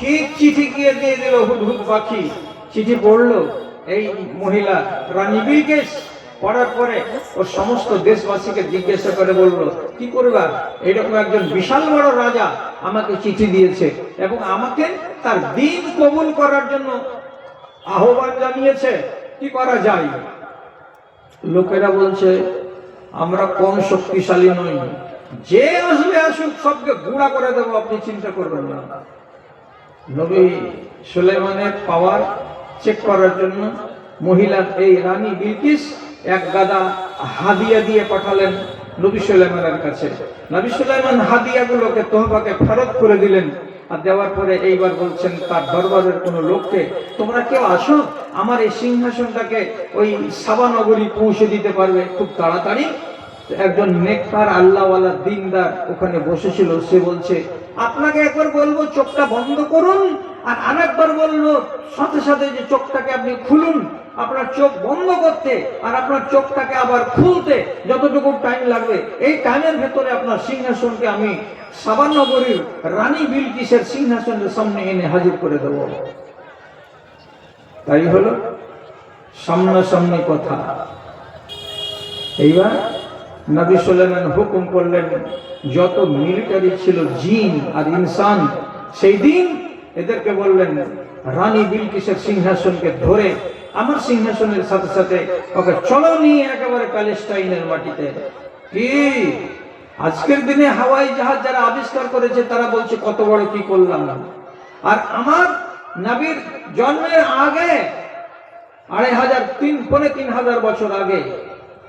ঠিক চিঠি গিয়ে দিয়ে দিল হুদহুদ পাখি? চিঠি পড়ল এই মহিলা রানী বিলকেশ। পড়ার পরে ও সমস্ত দেশবাসীকে জিজ্ঞাসা করে বলল, কি করবা? এরকম একজন বিশাল বড় রাজা আমাকে চিঠি দিয়েছে এবং আমাকে তার দিন কবুল করার জন্য আহ্বান জানিয়েছে। কি করা যায়? লোকেরা বলছে, আমরা কম শক্তিশালী নই। যে আসবে আসুক, সবকে গুঁড়া করে দেবো। আপনি চিন্তা করবেন না। নবী সুলেমানের পাওয়ার চেক করার জন্য মহিলা এই রানী বিলকিস এক গাদা হাদিয়া দিয়ে পাঠালেন নবী সুলেমানের কাছে। নবী সুলেমান হাদিয়াগুলোকে তোহবাকে ফেরত করে দিলেন আর দেওয়ার পরে এইবার বলছেন, তার দরবারের কোন লোককে তোমরা কেউ আসো, আমার এই সিংহাসনটাকে ওই সাবানগরী পৌঁছে দিতে পারবে, খুব তাড়াতাড়ি। একজন নেককার আল্লাহওয়ালা দিনদার ওখানে বসেছিল, সে বলছে, আপনাকে একবার বলব, চোখটা বন্ধ করুন। আর আরেকবার বলব সাথে সাথে যে চোখটাকে আপনি খুলুন, আপনার চোখ বন্ধ করতে আর আপনার চোখটাকে আবার খুলতে যতটুকু টাইম লাগবে। এই টাইমের ভেতরে আপনার সিংহাসনকে আমি সাবানগরীর রানী বিলকিসের সিংহাসনের সামনে এনে হাজির করে দেব। তাই হলো সামনাসামনি কথা। এইবার নবী সুলেমান হুকুম করলেন, যত মিলিটারি ছিল, জিন আর ইনসান, সেই দিন এদেরকে বললেন, রানী বিলকিসের সিংহাসনকে ধরে আমার সিংহাসনের সাথে সাথে ওকে চলো নিয়ে একেবারে প্যালেস্টাইনের মাটিতে। কি? আজকের দিনে হাওয়াই জাহাজ যারা আবিষ্কার করেছে, তারা বলছে, কত বড় কি করলাম না। আর আমার নাবির জন্মের আগে আড়াই হাজার তিন, পনে তিন হাজার বছর আগে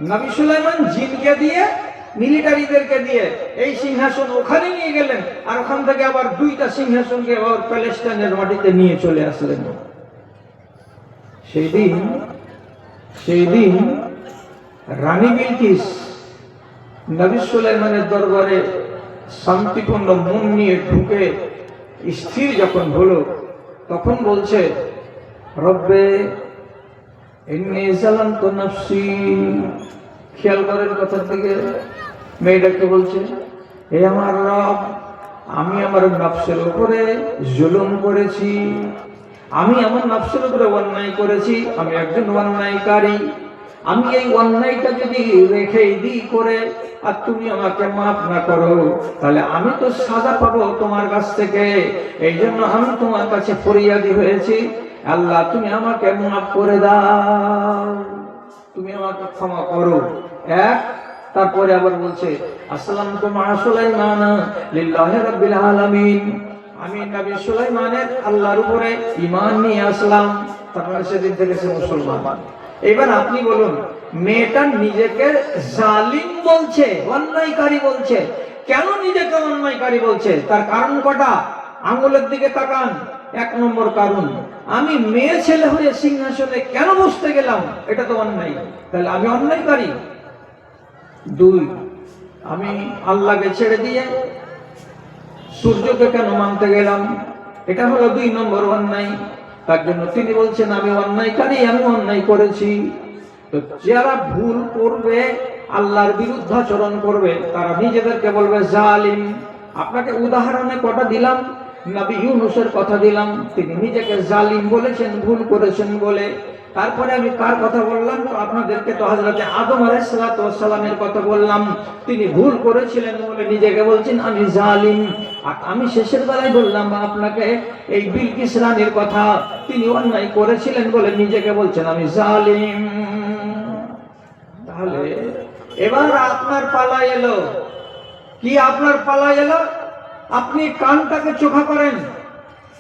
নবী সুলাইমান জিনকে দিয়ে, মিলিটারিদেরকে দিয়ে এই সিংহাসন ওখানে নিয়ে গেলেন আর ওখান থেকে আবার দুইটা সিংহাসনকে আবার প্যালেস্টাইনের মাটিতে নিয়ে চলে আসলেন। সেই দিন সেই দিন রানী বিলকিস নবী সুলাইমানের দরবারে শান্তিপূর্ণ মন নিয়ে ঢুকে স্থির যখন হলো, তখন বলছে, রব্বে এমনি জালান্ত নফসি খেয়াল করেন কথার থেকে মেয়েটাকে বলছে, এ আমার রব, আমি আমার নফসের উপরে জুলুম করেছি। আমি আমার নফসের উপরে অন্যায় করেছি। আমি একজন অন্যায়কারী। আমি এই অন্যায়টা যদি রেখে দিই করে, আর তুমি আমাকে মাফ না করো, তাহলে আমি তো সাজা পাবো তোমার কাছ থেকে। এই জন্য আমি তোমার কাছে ফরিয়াদি হয়েছি। আল্লাহ, তুমি আমাকে মাফ করে দাও। তুমি আমাকে ক্ষমা করো। এক, তারপরে আবার বলছে, আসসালাম তো মা সুলাইমান, লিল্লাহি রাব্বিল আলামিন। আমি নবী সুলাইমানের আল্লাহর উপরে ঈমান নিয়ে আসলাম। তারপরে সেদিন থেকে সে মুসলমান। এবার আপনি বলুন, মেয়েটা নিজেকে জালিম বলছে, অন্যায়কারী বলছে? কেন নিজেকে অন্যায়কারী বলছে? তার কারণ কটা? আঙুলের দিকে তাকান, এক নম্বর কারণ, আমি মেয়ে ছেলে হয়ে সিংহাসনে কেন বসতে গেলাম? এটা তো অন্যায়। তাহলে আমি অন্যায়কারী। দুই, আমি আল্লাহকে ছেড়ে দিয়ে সূর্যকে কেন মানতে গেলাম? এটা হলো দুই নম্বর অন্যায়। তার জন্য তিনি বলছেন, আমি অন্যায় অন্যায়কারী আমি অন্যায় করেছি। তো যারা ভুল করবে, আল্লাহর বিরুদ্ধাচরণ করবে, তারা নিজেদেরকে বলবে জালিম। আপনাকে উদাহরণে কটা দিলাম? নবী ইউনুসের কথা দিলাম, তিনি নিজেকে জালিম বলেছেন, ভুল করেছেন বলে। তারপরে আমি কার কথা বললাম? তো আপনাদেরকে তো হজরতে আদম আলাইসালামের কথা বললাম। তিনি ভুল করেছিলেন বলে নিজেকে বলছেন, আমি জালিম। আর আমি শেষের বেলায় বললাম, আপনাকে এই বিলকিস রানীর কথা তিনি অন্যায় করেছিলেন বলে নিজেকে বলছেন, আমি জালিম। তাহলে এবার আপনার পালা এলো। কি আপনার পালা এলো? আপনি কানটাকে চোখা করেন।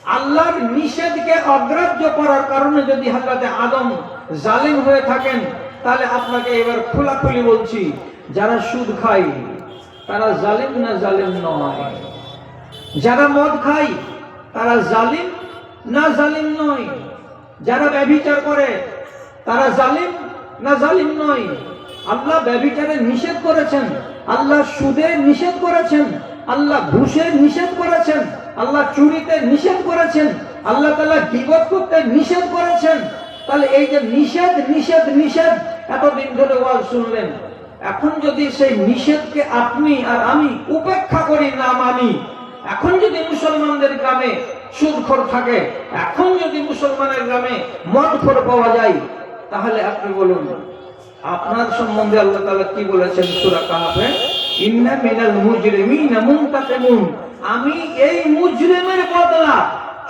আল্লাহর নিষেধকে অগ্রাহ্য করার কারণে যদি হাজরাতে আদম জালিম হয়ে থাকেন, তাহলে আপনাকে এবার খোলাখুলি বলছি, যারা সুদ খায়, তারা জালিম না জালিম নয়। যারা মদ খায়, তারা জালিম না জালিম নয়। যারা ব্যভিচার করে, তারা জালিম না জালিম নয়। আল্লাহ ব্যভিচারে নিষেধ করেছেন, আল্লাহ সুদে নিষেধ করেছেন। আল্লাহ ঘুষে নিষেধ করেছেন, আল্লাহ চুরিতে নিষেধ করেছেন, আল্লাহ তালা বিপদ করতে নিষেধ করেছেন। তাহলে এই যে নিষেধ নিষেধ নিষেধ, এতদিন ধরে ওয়াজ শুনলেন। এখন যদি সেই নিষেধকে আপনি আর আমি উপেক্ষা করি না মানি, এখন যদি মুসলমানদের গ্রামে সুদখোর থাকে, এখন যদি মুসলমানের গ্রামে মদখোর পাওয়া যায়, তাহলে আপনি বলুন, আপনার সম্বন্ধে আল্লাহ তাআলা কি বলেছেন সূরা কাহাফে ইন্না মিনাল মুজরিমিনা মুনতাকিমুন। আমি এই মুজরিমের বদলা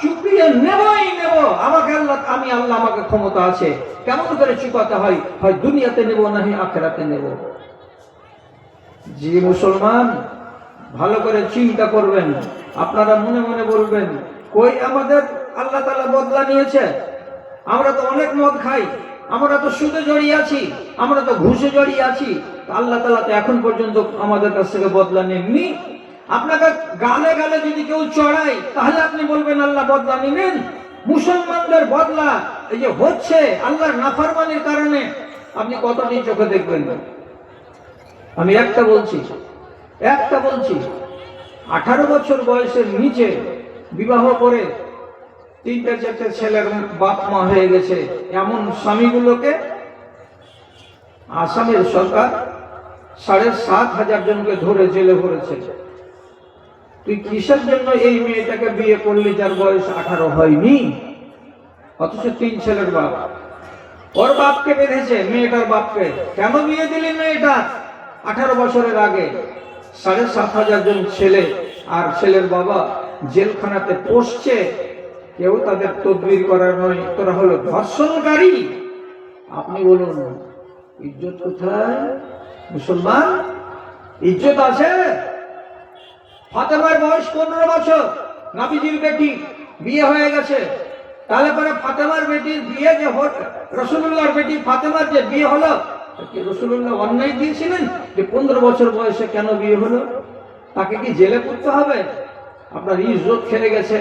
চুপিয়ে নেবই নেব। আমাকে আল্লাহ, আমি আল্লাহ আমাকে ক্ষমতা আছে। কেমন করে চুকাতে হয়? হয় দুনিয়াতে নেব নাহি আখেরাতে নেব? যে মুসলমান, ভালো করে চিন্তা করবেন। আপনারা মনে মনে বলবেন, কই আমাদের আল্লাহ তাআলা বদলা নিয়েছে? আমরা তো অনেক মদ খাই, আমরা তো সুদে জড়িয়ে আছি, আমরা তো ঘুষে জড়িয়ে আছি। আল্লাহ তালা তো এখন পর্যন্ত আমাদের কাছ থেকে বদলা নেননি। আপনাকে গালে গালে যদি কেউ চড়ায়, তাহলে আপনি বলবেন, আল্লাহ, বদলা নেবেন মুসলমানদের বদলা এই যে হচ্ছে আল্লাহর নাফারমানির কারণে। আপনি কতদিন চোখে দেখবেন? আমি একটা বলছি একটা বলছি, আঠারো বছর বয়সের নিচে বিবাহ করে তিনটা চারটে ছেলের বাপ মা হয়ে গেছে। এমন স্বামীগুলোকে আসামের সরকার সাড়ে সাত হাজার জনকে ধরে জেলে ভরেছে। তুই কিসের জন্য এই মেয়েটাকে বিয়ে করলি যার বয়স আঠারো হয়নি? অথচ তিন ছেলের বাপ। ওর বাপকে বেঁধেছে, মেয়েটার বাপকে। কেন বিয়ে দিলি মেয়েটা? আঠারো বছরের আগে। সাড়ে সাত হাজার জন ছেলে আর ছেলের বাবা জেলখানাতে পড়ছে কেউ তাদের তদবির করার নয়, তোরা হলো ধর্ষণকারী। আপনি বলুন, ইজ্জত কোথায়? মুসলমান, ইজ্জত আছে? ফাতেমার বয়স পনেরো বছর, নাবিজির বেটি, বিয়ে হয়ে গেছে। তাহলে পরে ফাতেমার বেটির বিয়ে যে রসুল্লাহর বেটি ফাতেমার যে বিয়ে হলো রসুল্লাহ অন্যায় দিয়েছিলেন যে পনেরো বছর বয়সে কেন বিয়ে হলো? তাকে কি জেলে করতে হবে? আপনার ইজ্জত খেলে গেছে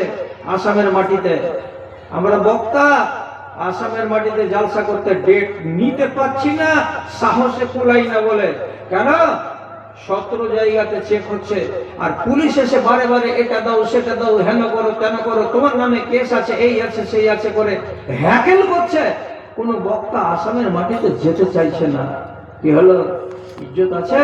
আসামের মাটিতে। আমরা বক্তা আসামের মাটিতে জালসা করতে ডেট নিতে পারছি না, সাহসে কুলাই না বলে। কেন? সতেরো জায়গাতে চেক হচ্ছে, আর পুলিশ এসে বারে বারে এটা দাও, সেটা দাও, হেন করো, তেন করো, তোমার নামে কেস আছে, এই আছে, সেই আছে করে হ্যাকেল করছে। কোন বক্তা আসামের মাটিতে যেতে চাইছে না। কি হলো? ইজ্জত আছে?